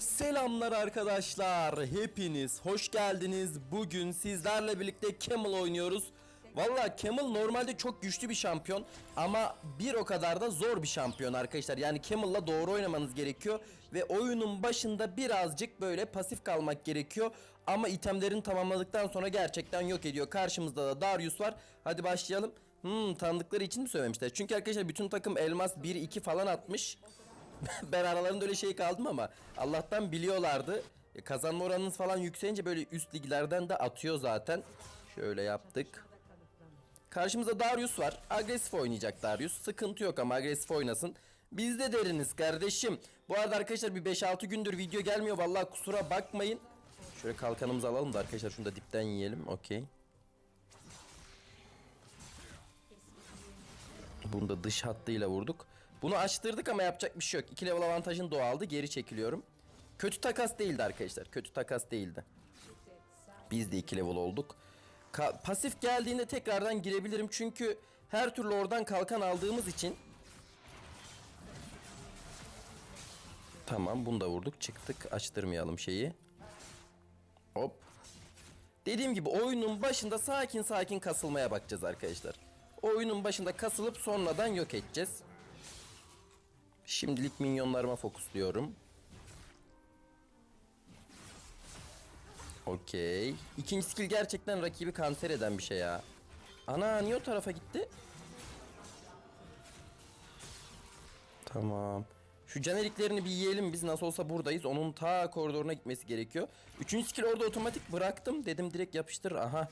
Selamlar arkadaşlar. Hepiniz hoş geldiniz. Bugün sizlerle birlikte Camel oynuyoruz. Valla Camel normalde çok güçlü bir şampiyon ama bir o kadar da zor bir şampiyon arkadaşlar. Yani Camel'la doğru oynamanız gerekiyor ve oyunun başında birazcık böyle pasif kalmak gerekiyor. Ama itemlerini tamamladıktan sonra gerçekten yok ediyor. Karşımızda da Darius var. Hadi başlayalım. Hmm tanıdıkları için mi söylemişler? Çünkü arkadaşlar bütün takım elmas 1-2 falan atmış. ben aralarında öyle şey kaldım ama Allah'tan biliyorlardı. E, Kazanma oranınız falan yükselince böyle üst liglerden de atıyor zaten. Şöyle yaptık. Karşımızda Darius var. Agresif oynayacak Darius. Sıkıntı yok ama agresif oynasın. Biz de deriniz kardeşim. Bu arada arkadaşlar bir 5-6 gündür video gelmiyor. Vallahi kusura bakmayın. Şöyle kalkanımızı alalım da arkadaşlar şunu da dipten yiyelim. Okey. Bunu da dış hattıyla vurduk. Bunu açtırdık ama yapacak bir şey yok. 2 level avantajın doğaldı. Geri çekiliyorum. Kötü takas değildi arkadaşlar. Kötü takas değildi. Biz de 2 level olduk. Ka- pasif geldiğinde tekrardan girebilirim. Çünkü her türlü oradan kalkan aldığımız için. Tamam bunu da vurduk. Çıktık. Açtırmayalım şeyi. Hop. Dediğim gibi oyunun başında sakin sakin kasılmaya bakacağız arkadaşlar. Oyunun başında kasılıp sonradan yok edeceğiz. Şimdilik minyonlarıma fokusluyorum. Okey. İkinci skill gerçekten rakibi kanser eden bir şey ya. Ana niye o tarafa gitti? Tamam. Şu caneriklerini bir yiyelim biz nasıl olsa buradayız. Onun ta koridoruna gitmesi gerekiyor. Üçüncü skill orada otomatik bıraktım. Dedim direkt yapıştır. Aha.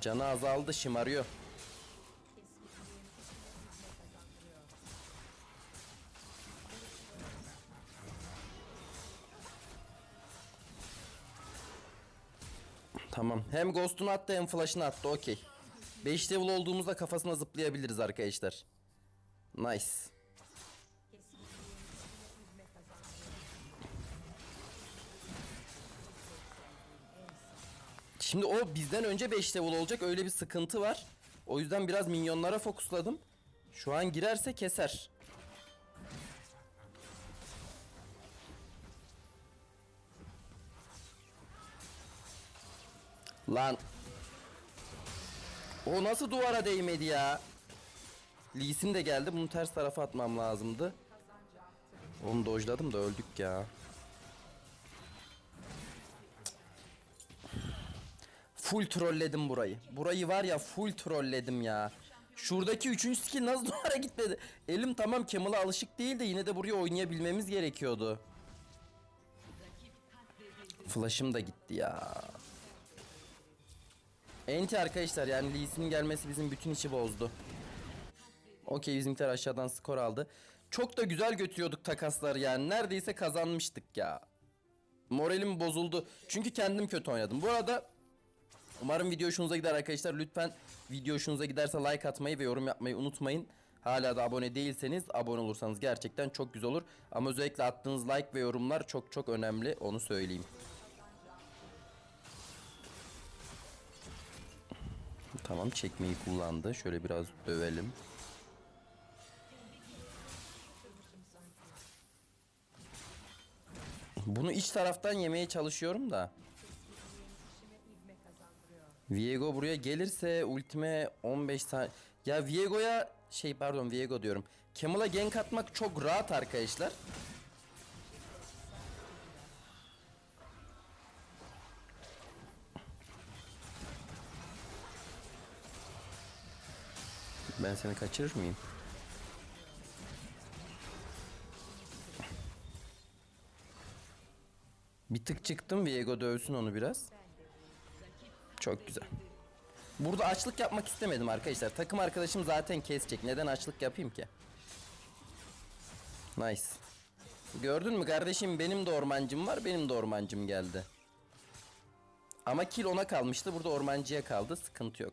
Canı azaldı şımarıyor. Tamam. Hem ghost'unu attı hem flash'ını attı. Okey. 5 level olduğumuzda kafasına zıplayabiliriz arkadaşlar. Nice. Şimdi o bizden önce 5 level olacak. Öyle bir sıkıntı var. O yüzden biraz minyonlara fokusladım. Şu an girerse keser. Lan. O nasıl duvara değmedi ya? Lee Sin de geldi. Bunu ters tarafa atmam lazımdı. Onu dojladım da öldük ya. Full trolledim burayı. Burayı var ya full trolledim ya. Şuradaki üçüncü skill nasıl duvara gitmedi? Elim tamam Camel'a alışık değil de yine de buraya oynayabilmemiz gerekiyordu. Flash'ım da gitti ya. Enti arkadaşlar yani Lee Sin'in gelmesi bizim bütün işi bozdu. Okey bizimkiler aşağıdan skor aldı. Çok da güzel götürüyorduk takasları yani. Neredeyse kazanmıştık ya. Moralim bozuldu. Çünkü kendim kötü oynadım. Bu arada umarım video hoşunuza gider arkadaşlar. Lütfen video hoşunuza giderse like atmayı ve yorum yapmayı unutmayın. Hala da abone değilseniz abone olursanız gerçekten çok güzel olur. Ama özellikle attığınız like ve yorumlar çok çok önemli onu söyleyeyim. Tamam çekmeyi kullandı. Şöyle biraz dövelim. Bunu iç taraftan yemeye çalışıyorum da. Viego buraya gelirse ultime 15 saniye. Ya Viego'ya şey pardon Viego diyorum. Camel'a gank atmak çok rahat arkadaşlar. Ben seni kaçırır mıyım? Bir tık çıktım Viego dövsün onu biraz. Çok güzel. Burada açlık yapmak istemedim arkadaşlar. Takım arkadaşım zaten kesecek. Neden açlık yapayım ki? Nice. Gördün mü kardeşim benim de ormancım var. Benim de ormancım geldi. Ama kill ona kalmıştı. Burada ormancıya kaldı. Sıkıntı yok.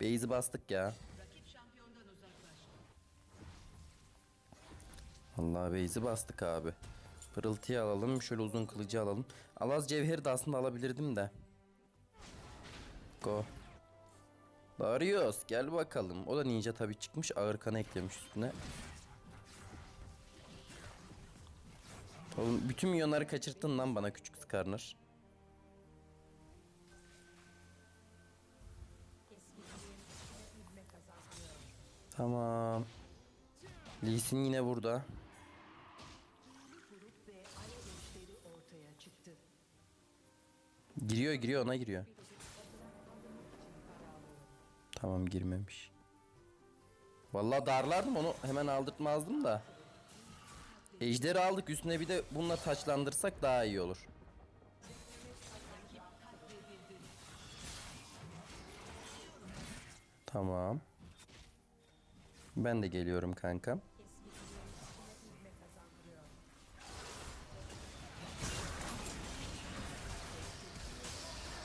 Base'i bastık ya. Allah base'i bastık abi. Pırıltıyı alalım. Şöyle uzun kılıcı alalım. Alaz cevheri de aslında alabilirdim de. Go. Darius gel bakalım. O da ninja tabi çıkmış. Ağır kanı eklemiş üstüne. Oğlum bütün milyonları kaçırttın lan bana küçük Skarner. Tamam. Lee yine burada. Giriyor giriyor ona giriyor. Tamam girmemiş. Vallahi darlardım onu hemen aldırtmazdım da. Ejderi aldık üstüne bir de bununla taçlandırsak daha iyi olur. Tamam. Ben de geliyorum kankam.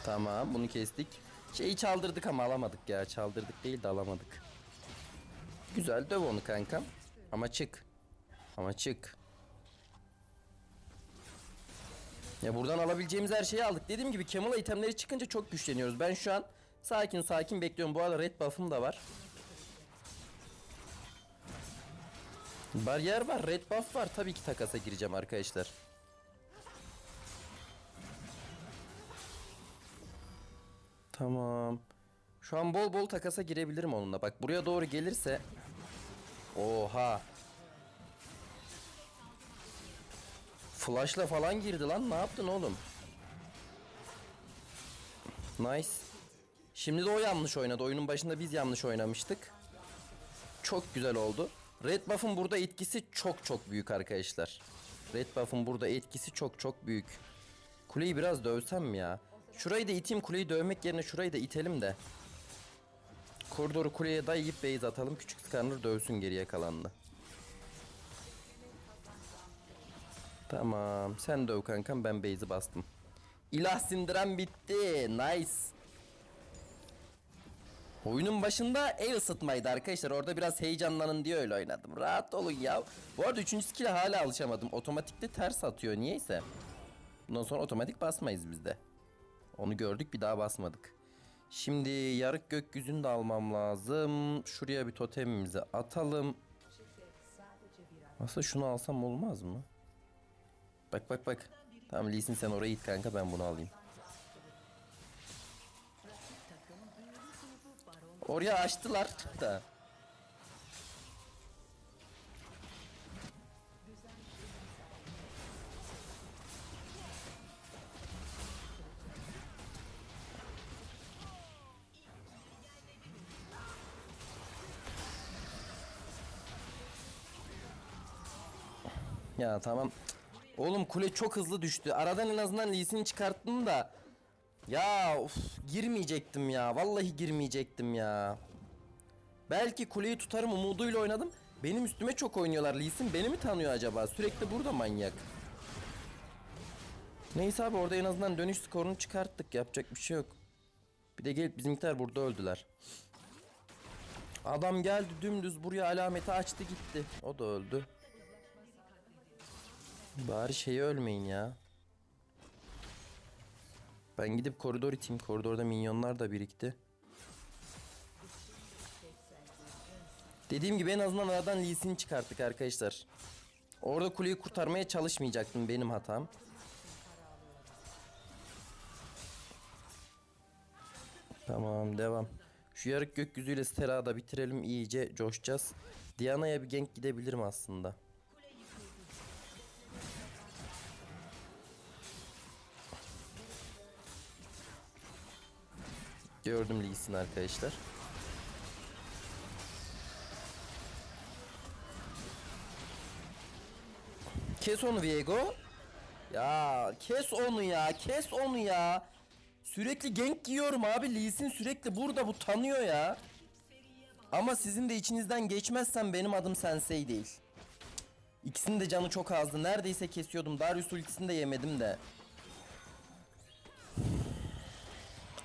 Tamam bunu kestik. Şeyi çaldırdık ama alamadık ya. Çaldırdık değil de alamadık. Güzel döv onu kankam. Ama çık. Ama çık. Ya buradan alabileceğimiz her şeyi aldık. Dediğim gibi Camel itemleri çıkınca çok güçleniyoruz. Ben şu an sakin sakin bekliyorum. Bu arada red buff'ım da var. Bariyer var, red buff var. Tabii ki takasa gireceğim arkadaşlar. Tamam. Şu an bol bol takasa girebilirim onunla. Bak buraya doğru gelirse. Oha. Flash'la falan girdi lan. Ne yaptın oğlum? Nice. Şimdi de o yanlış oynadı. Oyunun başında biz yanlış oynamıştık. Çok güzel oldu. Red buff'ın burada etkisi çok çok büyük arkadaşlar. Red buff'ın burada etkisi çok çok büyük. Kuleyi biraz dövsem mi ya? Şurayı da iteyim kuleyi dövmek yerine şurayı da itelim de. Koridoru kuleye dayayıp base atalım. Küçük Skarner dövsün geriye kalanını. Tamam. Sen döv kankam ben base'i bastım. İlah sindiren bitti. Nice. Oyunun başında el ısıtmaydı arkadaşlar. Orada biraz heyecanlanın diye öyle oynadım. Rahat olun ya. Bu arada 3. skill'e hala alışamadım. Otomatikte ters atıyor niyeyse. Bundan sonra otomatik basmayız biz de. Onu gördük bir daha basmadık. Şimdi yarık gökyüzünü de almam lazım. Şuraya bir totemimizi atalım. Aslında şunu alsam olmaz mı? Bak bak bak. Tamam Lee Sin sen oraya git kanka ben bunu alayım. Oraya açtılar da. Ya tamam. Oğlum kule çok hızlı düştü. Aradan en azından Lee Sin'i çıkarttım da. Ya of girmeyecektim ya. Vallahi girmeyecektim ya. Belki kuleyi tutarım umuduyla oynadım. Benim üstüme çok oynuyorlar. Lee Sin beni mi tanıyor acaba? Sürekli burada manyak. Neyse abi orada en azından dönüş skorunu çıkarttık. Yapacak bir şey yok. Bir de gelip bizimkiler burada öldüler. Adam geldi dümdüz buraya alameti açtı gitti. O da öldü. Bari şeyi ölmeyin ya. Ben gidip koridor iteyim. Koridorda minyonlar da birikti. Dediğim gibi en azından aradan Lee Sin'i çıkarttık arkadaşlar. Orada kuleyi kurtarmaya çalışmayacaktım benim hatam. Tamam devam. Şu yarık gökyüzüyle Stera'da da bitirelim iyice coşacağız. Diana'ya bir gank gidebilirim aslında. Gördüm Lee Sin arkadaşlar. Kes onu Viego. Ya kes onu ya. Kes onu ya. Sürekli gank yiyorum abi. Lee Sin sürekli burada bu tanıyor ya. Ama sizin de içinizden geçmezsem benim adım Sensei değil. İkisinin de canı çok azdı. Neredeyse kesiyordum. Darius ultisini de yemedim de.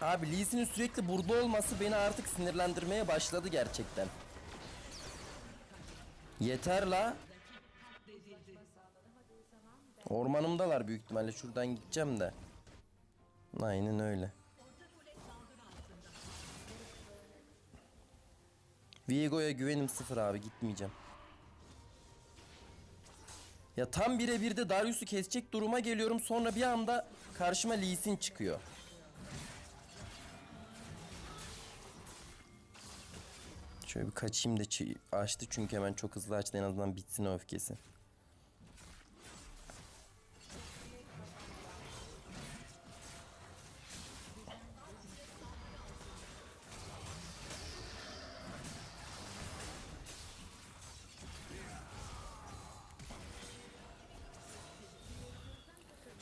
Abi Lee sürekli burada olması beni artık sinirlendirmeye başladı gerçekten. Yeter la. Ormanımdalar büyük ihtimalle şuradan gideceğim de. Aynen öyle. Viego'ya güvenim sıfır abi gitmeyeceğim. Ya tam birebir de Darius'u kesecek duruma geliyorum. Sonra bir anda karşıma Lee Sin çıkıyor. Şöyle bir kaçayım da açtı çünkü hemen çok hızlı açtı en azından bitsin öfkesi.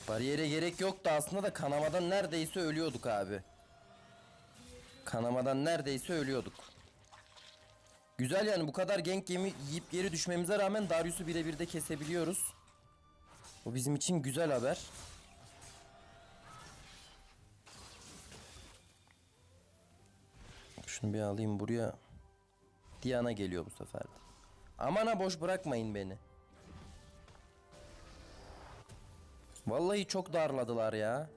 Bariyere gerek yoktu aslında da kanamadan neredeyse ölüyorduk abi. Kanamadan neredeyse ölüyorduk. Güzel yani bu kadar gank yemi yiyip geri düşmemize rağmen Darius'u birebir de kesebiliyoruz. Bu bizim için güzel haber. Şunu bir alayım buraya. Diana geliyor bu sefer de. Aman ha boş bırakmayın beni. Vallahi çok darladılar ya.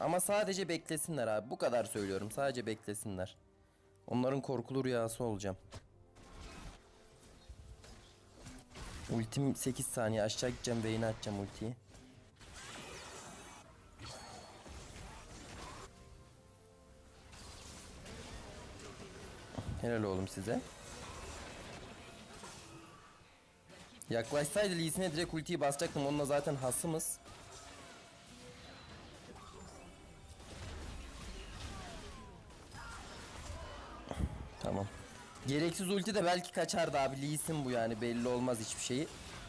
Ama sadece beklesinler abi. Bu kadar söylüyorum. Sadece beklesinler. Onların korkulu rüyası olacağım. Ultim 8 saniye. Aşağı gideceğim. Beyni atacağım ultiyi. Helal oğlum size. Yaklaşsaydı Lee Sin'e direkt ultiyi basacaktım. Onunla zaten hasımız. Gereksiz ulti de belki kaçardı abi. Lee Sin bu yani belli olmaz hiçbir şeyi.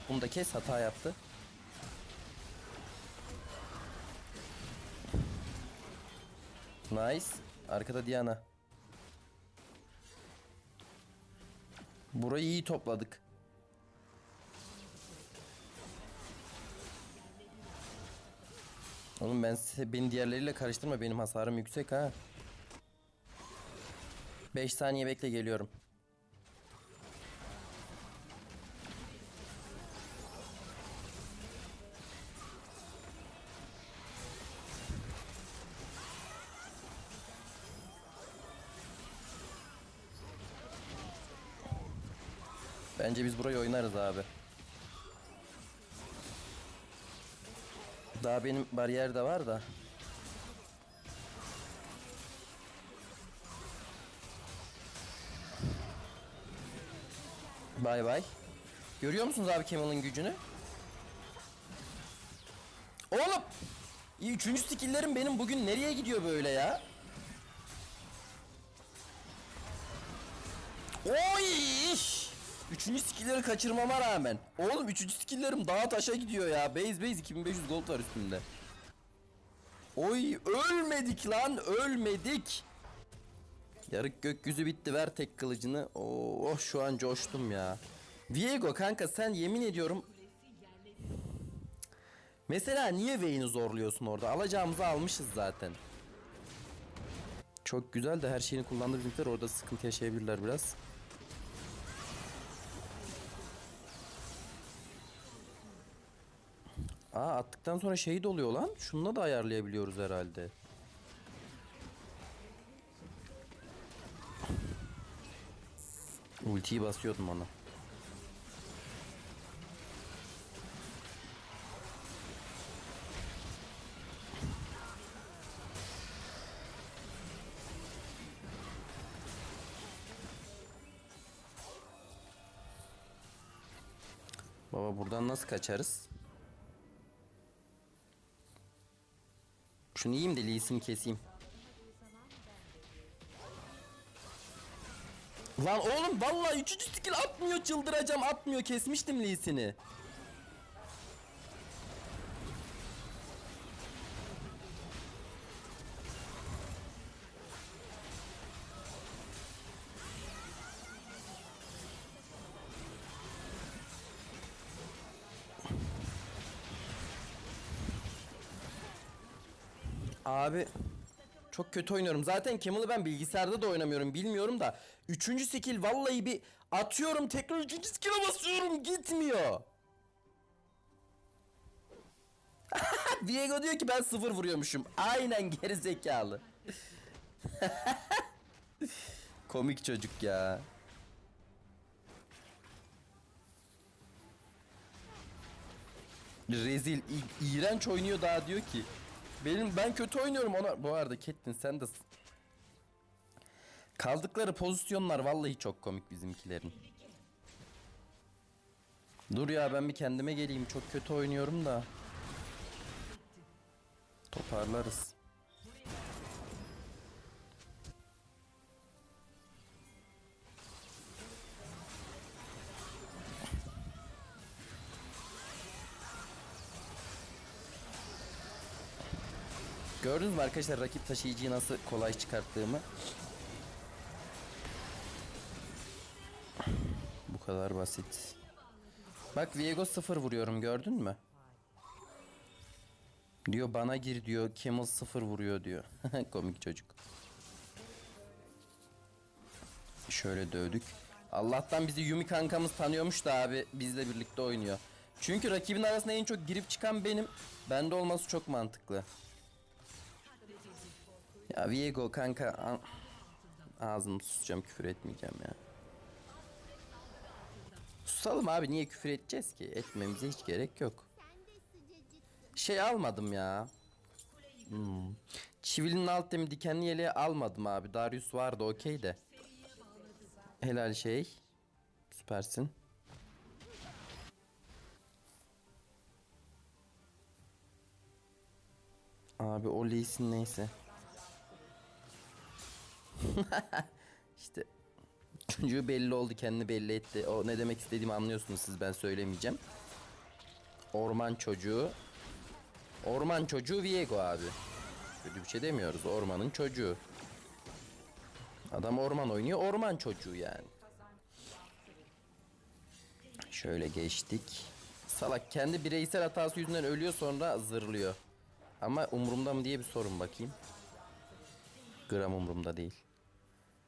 Bunu da kes hata yaptı. Nice. Arkada Diana. Burayı iyi topladık. Oğlum ben size beni diğerleriyle karıştırma benim hasarım yüksek ha. 5 saniye bekle geliyorum. Bariyer de var da. Bay bay. Görüyor musunuz abi Kemal'ın gücünü? Oğlum! Üçüncü skill'lerim benim bugün nereye gidiyor böyle ya? Oy! Üçüncü skill'leri kaçırmama rağmen. Oğlum üçüncü skill'lerim dağa taşa gidiyor ya. Base base 2500 gold var üstünde. Oy ölmedik lan ölmedik. Yarık gökyüzü bitti ver tek kılıcını. Oh şu an coştum ya. Viego kanka sen yemin ediyorum. Mesela niye Vayne'i zorluyorsun orada? Alacağımızı almışız zaten. Çok güzel de her şeyini kullandı bizimkiler orada sıkıntı yaşayabilirler biraz. Aa attıktan sonra şey de oluyor lan. Şununla da ayarlayabiliyoruz herhalde. Ultiyi basıyordum ona. Baba buradan nasıl kaçarız? Şunu yiyeyim de Lee'sini keseyim. Lan oğlum vallahi üçüncü skill atmıyor çıldıracağım atmıyor kesmiştim Lee'sini. Abi çok kötü oynuyorum. Zaten Camel'ı ben bilgisayarda da oynamıyorum. Bilmiyorum da. Üçüncü skill vallahi bir atıyorum tekrar üçüncü skill'e basıyorum. Gitmiyor. Diego diyor ki ben sıfır vuruyormuşum. Aynen geri zekalı. Komik çocuk ya. Rezil, iğrenç oynuyor daha diyor ki. Benim ben kötü oynuyorum ona. Bu arada Kettin sen de Kaldıkları pozisyonlar vallahi çok komik bizimkilerin. Dur ya ben bir kendime geleyim. Çok kötü oynuyorum da. Toparlarız. Gördünüz mü arkadaşlar rakip taşıyıcıyı nasıl kolay çıkarttığımı? Bu kadar basit. Bak Viego 0 vuruyorum gördün mü? Diyor bana gir diyor. Camel 0 vuruyor diyor. Komik çocuk. Şöyle dövdük. Allah'tan bizi Yumi kankamız tanıyormuş da abi bizle birlikte oynuyor. Çünkü rakibin arasında en çok girip çıkan benim. Bende olması çok mantıklı. Ya Viego kanka ağzımı susacağım küfür etmeyeceğim ya. Susalım abi niye küfür edeceğiz ki? Etmemize hiç gerek yok. Şey almadım ya. Hmm. Çivilinin alt temi dikenli yeleği almadım abi. Darius vardı okey de. Helal şey. Süpersin. Abi o Lee Sin neyse. işte çocuğu belli oldu kendini belli etti. O ne demek istediğimi anlıyorsunuz siz ben söylemeyeceğim. Orman çocuğu. Orman çocuğu Viego abi. Böyle bir şey demiyoruz. Ormanın çocuğu. Adam orman oynuyor. Orman çocuğu yani. Şöyle geçtik. Salak kendi bireysel hatası yüzünden ölüyor sonra zırlıyor. Ama umurumda mı diye bir sorun bakayım. Gram umurumda değil.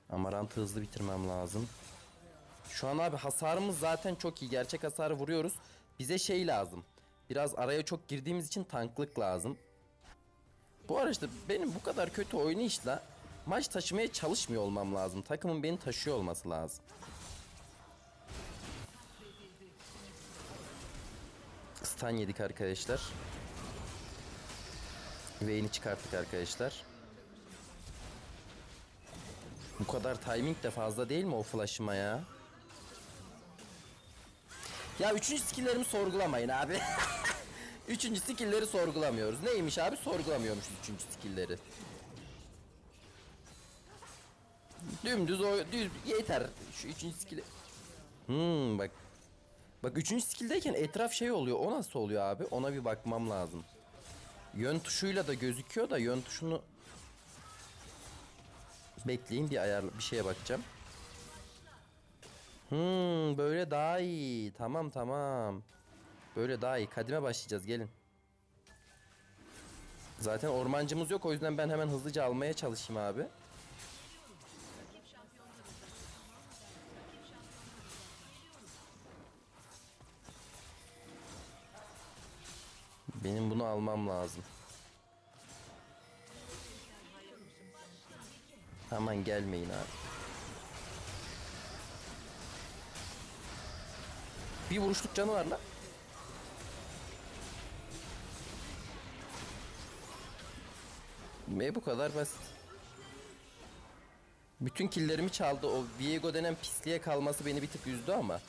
Amarant'ı hızlı bitirmem lazım. Şu an abi hasarımız zaten çok iyi. Gerçek hasarı vuruyoruz. Bize şey lazım. Biraz araya çok girdiğimiz için tanklık lazım. Bu araçta benim bu kadar kötü oynayışla maç taşımaya çalışmıyor olmam lazım. Takımın beni taşıyor olması lazım. Stun yedik arkadaşlar. Vayne'i çıkarttık arkadaşlar. Bu kadar timing de fazla değil mi o flash'ıma ya? Ya üçüncü skill'lerimi sorgulamayın abi. üçüncü skill'leri sorgulamıyoruz. Neymiş abi? Sorgulamıyormuşuz üçüncü skill'leri. Dümdüz o düz yeter. Şu üçüncü skill'i. Hmm bak. Bak üçüncü skill'deyken etraf şey oluyor. O nasıl oluyor abi? Ona bir bakmam lazım. Yön tuşuyla da gözüküyor da yön tuşunu bekleyin bir ayar bir şeye bakacağım. Hmm böyle daha iyi. Tamam tamam. Böyle daha iyi. Kadime başlayacağız gelin. Zaten ormancımız yok o yüzden ben hemen hızlıca almaya çalışayım abi. Benim bunu almam lazım. Aman gelmeyin abi. Bir vuruşluk canı var lan. Ve bu kadar basit. Bütün killerimi çaldı. O Viego denen pisliğe kalması beni bir tık üzdü ama.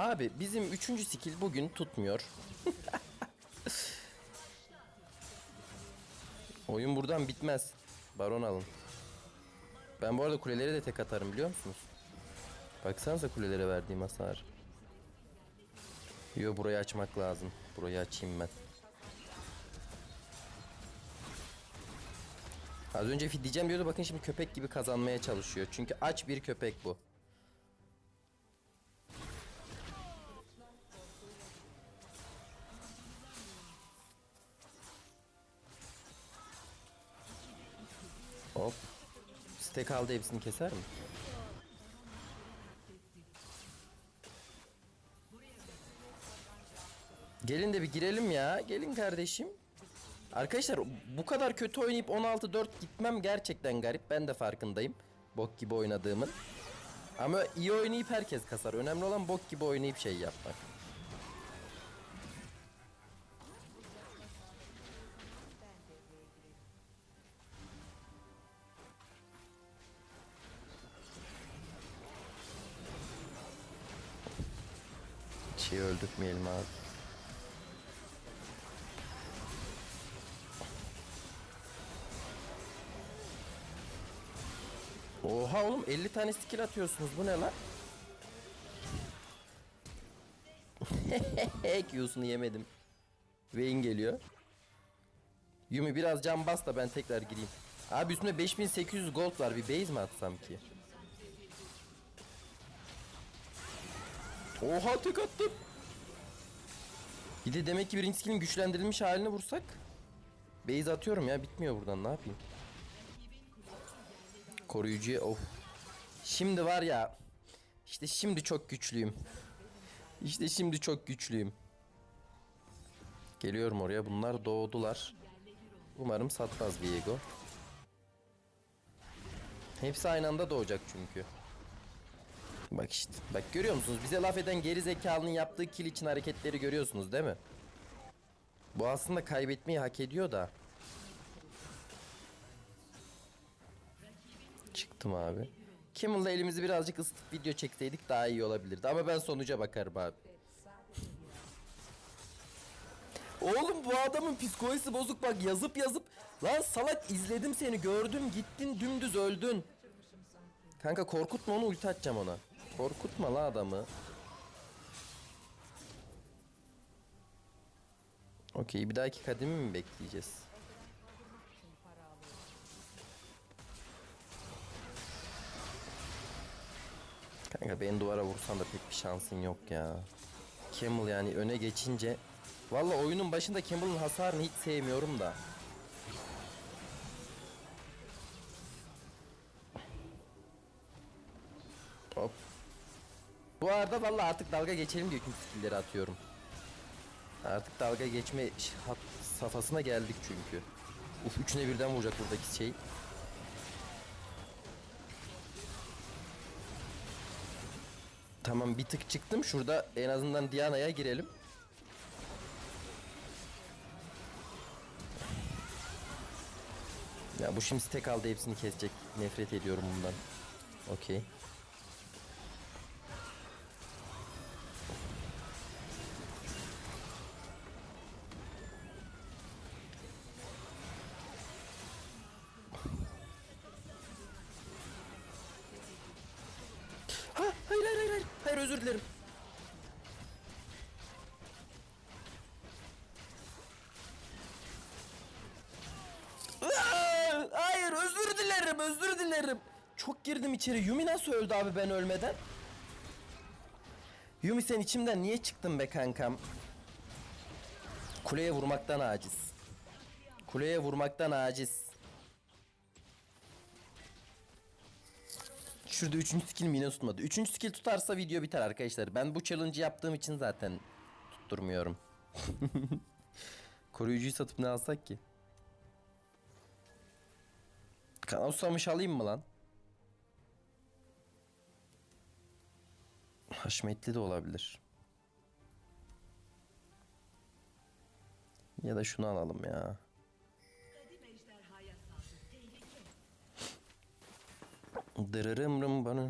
Abi bizim üçüncü skill bugün tutmuyor. Oyun buradan bitmez. Baron alın. Ben bu arada kuleleri de tek atarım biliyor musunuz? Baksanıza kulelere verdiğim hasar. Yo burayı açmak lazım. Burayı açayım ben. Az önce fidleyeceğim diyordu bakın şimdi köpek gibi kazanmaya çalışıyor. Çünkü aç bir köpek bu. Stack aldı hepsini keser mi? Gelin de bir girelim ya. Gelin kardeşim. Arkadaşlar bu kadar kötü oynayıp 16-4 gitmem gerçekten garip. Ben de farkındayım. Bok gibi oynadığımın. Ama iyi oynayıp herkes kasar. Önemli olan bok gibi oynayıp şey yapmak. Öldürtmeyelim abi. Oha oğlum 50 tane skill atıyorsunuz bu ne lan? Q'sunu yemedim. Vayne geliyor. Yumi biraz can bas da ben tekrar gireyim. Abi üstümde 5800 gold var bir base mi atsam ki? Oha tek attım. Bir de demek ki birinci skillin güçlendirilmiş halini vursak. Base atıyorum ya bitmiyor buradan ne yapayım? Koruyucuya of. Şimdi var ya. İşte şimdi çok güçlüyüm. İşte şimdi çok güçlüyüm. Geliyorum oraya. Bunlar doğdular. Umarım satmaz Viego. Hepsi aynı anda doğacak çünkü. Bak işte. Bak görüyor musunuz? Bize laf eden geri zekalının yaptığı kill için hareketleri görüyorsunuz değil mi? Bu aslında kaybetmeyi hak ediyor da. Çıktım abi. Kimmel'la elimizi birazcık ısıtıp video çekseydik daha iyi olabilirdi. Ama ben sonuca bakarım abi. Oğlum bu adamın psikolojisi bozuk bak yazıp yazıp. Lan salak izledim seni gördüm gittin dümdüz öldün. Kanka korkutma onu ulti atacağım ona. Korkutma la adamı. Okey bir dahaki kademi mi bekleyeceğiz? Kanka beni duvara vursan da pek bir şansın yok ya. Camel yani öne geçince Valla oyunun başında Camel'ın hasarını hiç sevmiyorum da. Hop. Bu arada valla artık dalga geçelim diye tüm skill'leri atıyorum. Artık dalga geçme safhasına geldik çünkü. Uf üçüne birden vuracak buradaki şey. Tamam bir tık çıktım. Şurada en azından Diana'ya girelim. Ya bu şimdi tek aldı hepsini kesecek. Nefret ediyorum bundan. Okey. Hayır özür dilerim özür dilerim. Çok girdim içeri. Yumi nasıl öldü abi ben ölmeden? Yumi sen içimden niye çıktın be kankam? Kuleye vurmaktan aciz. Kuleye vurmaktan aciz. Şurada üçüncü skill'im yine tutmadı. Üçüncü skill tutarsa video biter arkadaşlar. Ben bu challenge'ı yaptığım için zaten tutturmuyorum. Koruyucuyu satıp ne alsak ki? Kanal susamış alayım mı lan? Haşmetli de olabilir. Ya da şunu alalım ya. Dırırım rım bana.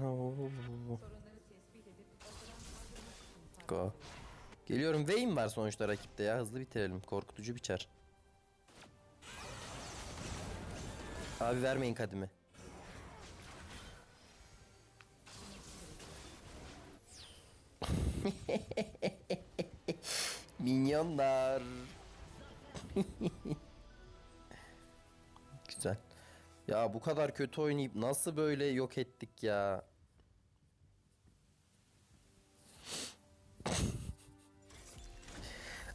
Go. Geliyorum. Vayne var sonuçta rakipte ya. Hızlı bitirelim. Korkutucu biçer. Abi vermeyin kadimi. Minyonlar. Güzel. Ya bu kadar kötü oynayıp nasıl böyle yok ettik ya?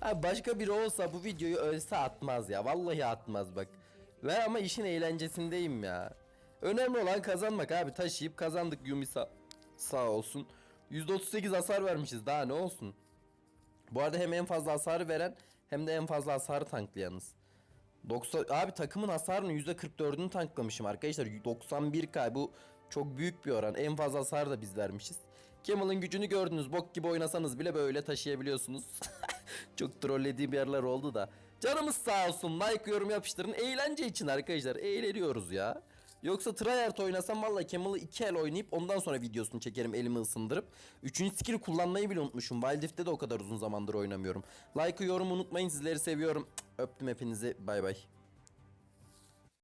Abi başka biri olsa bu videoyu ölse atmaz ya. Vallahi atmaz bak. Ve ama işin eğlencesindeyim ya. Önemli olan kazanmak abi. Taşıyıp kazandık Yumi sağ, sağ olsun. %38 hasar vermişiz. Daha ne olsun? Bu arada hem en fazla hasarı veren hem de en fazla hasarı tanklayanız. 90 abi takımın hasarının %44'ünü tanklamışım arkadaşlar. 91k bu Çok büyük bir oran. En fazla hasar da biz vermişiz. Camel'ın gücünü gördünüz. Bok gibi oynasanız bile böyle taşıyabiliyorsunuz. Çok trollediğim yerler oldu da. Canımız sağ olsun. Like yorum yapıştırın. Eğlence için arkadaşlar. Eğleniyoruz ya. Yoksa tryhard oynasam valla Camel'ı iki el oynayıp ondan sonra videosunu çekerim elimi ısındırıp. Üçüncü skill'i kullanmayı bile unutmuşum. Wild Rift'te de o kadar uzun zamandır oynamıyorum. Like'ı yorum unutmayın. Sizleri seviyorum. Öptüm hepinizi. Bay bay.